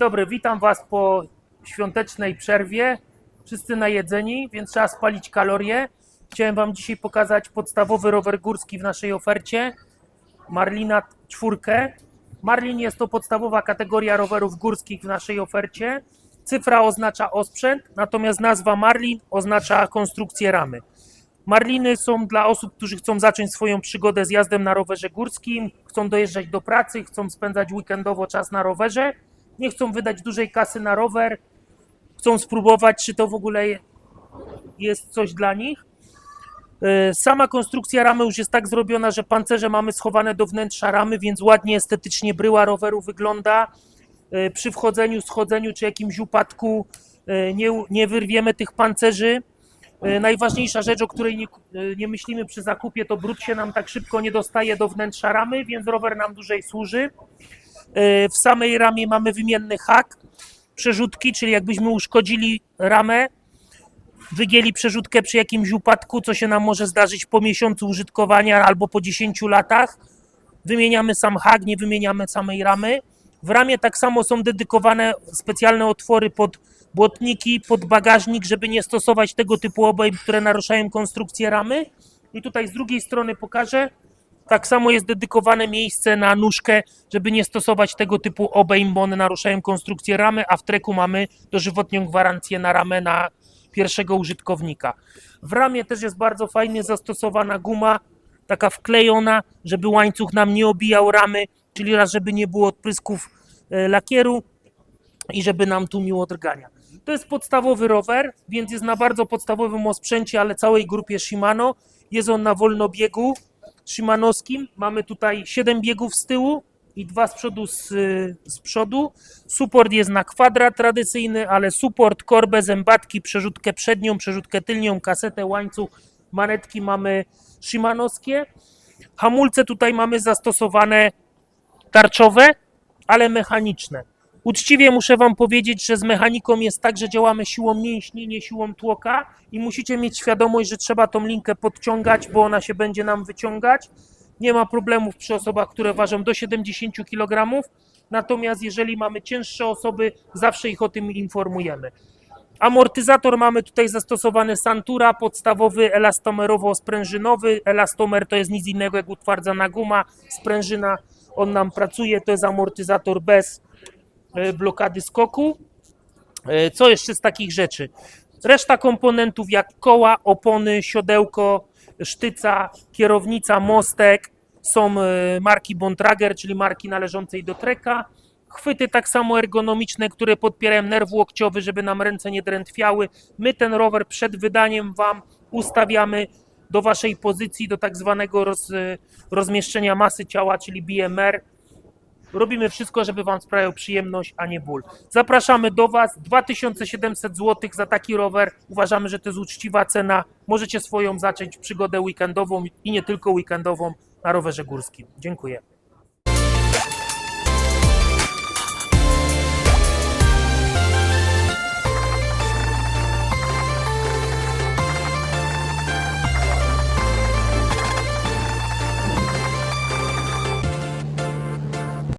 dobry, witam Was po świątecznej przerwie. Wszyscy najedzeni, więc trzeba spalić kalorie. Chciałem Wam dzisiaj pokazać podstawowy rower górski w naszej ofercie. Marlina czwórkę. Marlin jest to podstawowa kategoria rowerów górskich w naszej ofercie. Cyfra oznacza osprzęt, natomiast nazwa Marlin oznacza konstrukcję ramy. Marliny są dla osób, którzy chcą zacząć swoją przygodę z jazdem na rowerze górskim, chcą dojeżdżać do pracy, chcą spędzać weekendowo czas na rowerze, nie chcą wydać dużej kasy na rower, chcą spróbować, czy to w ogóle jest coś dla nich. E, Sama konstrukcja ramy już jest tak zrobiona, że pancerze mamy schowane do wnętrza ramy, więc ładnie estetycznie bryła roweru wygląda. E, Przy wchodzeniu, schodzeniu czy jakimś upadku e, nie, nie wyrwiemy tych pancerzy. Najważniejsza rzecz, o której nie, nie myślimy przy zakupie, to brud się nam tak szybko nie dostaje do wnętrza ramy, więc rower nam dłużej służy. E, W samej ramie mamy wymienny hak, przerzutki, czyli jakbyśmy uszkodzili ramę, wygięli przerzutkę przy jakimś upadku, co się nam może zdarzyć po miesiącu użytkowania albo po 10 latach. Wymieniamy sam hak, nie wymieniamy samej ramy. W ramie tak samo są dedykowane specjalne otwory pod błotniki, pod bagażnik, żeby nie stosować tego typu obejm, które naruszają konstrukcję ramy. I tutaj z drugiej strony pokażę. Tak samo jest dedykowane miejsce na nóżkę, żeby nie stosować tego typu obejm, bo one naruszają konstrukcję ramy, a w treku mamy dożywotnią gwarancję na ramę na pierwszego użytkownika. W ramie też jest bardzo fajnie zastosowana guma, taka wklejona, żeby łańcuch nam nie obijał ramy, czyli raz, żeby nie było odprysków e, lakieru i żeby nam tłumiło drgania. To jest podstawowy rower, więc jest na bardzo podstawowym osprzęcie, ale całej grupie Shimano. Jest on na wolnobiegu Shimanowskim. Mamy tutaj 7 biegów z tyłu i dwa z przodu z, z przodu. Support jest na kwadrat tradycyjny, ale support, korbę, zębatki, przerzutkę przednią, przerzutkę tylnią, kasetę, łańcuch, manetki mamy Shimanowskie. Hamulce tutaj mamy zastosowane tarczowe, ale mechaniczne. Uczciwie muszę Wam powiedzieć, że z mechaniką jest tak, że działamy siłą mięśni, nie siłą tłoka i musicie mieć świadomość, że trzeba tą linkę podciągać, bo ona się będzie nam wyciągać. Nie ma problemów przy osobach, które ważą do 70 kg. Natomiast jeżeli mamy cięższe osoby, zawsze ich o tym informujemy. Amortyzator mamy tutaj zastosowany Santura, podstawowy elastomerowo-sprężynowy. Elastomer to jest nic innego jak utwardzana guma, sprężyna, on nam pracuje, to jest amortyzator bez blokady skoku. E, Co jeszcze z takich rzeczy? Reszta komponentów jak koła, opony, siodełko, sztyca, kierownica, mostek są e, marki Bontrager, czyli marki należącej do Treka. Chwyty tak samo ergonomiczne, które podpierają nerw łokciowy, żeby nam ręce nie drętwiały. My ten rower przed wydaniem Wam ustawiamy do Waszej pozycji, do tak zwanego roz, e, rozmieszczenia masy ciała, czyli BMR. Robimy wszystko, żeby Wam sprawiał przyjemność, a nie ból. Zapraszamy do Was. 2700 zł za taki rower. Uważamy, że to jest uczciwa cena. Możecie swoją zacząć przygodę weekendową i nie tylko weekendową na rowerze górskim. Dziękuję.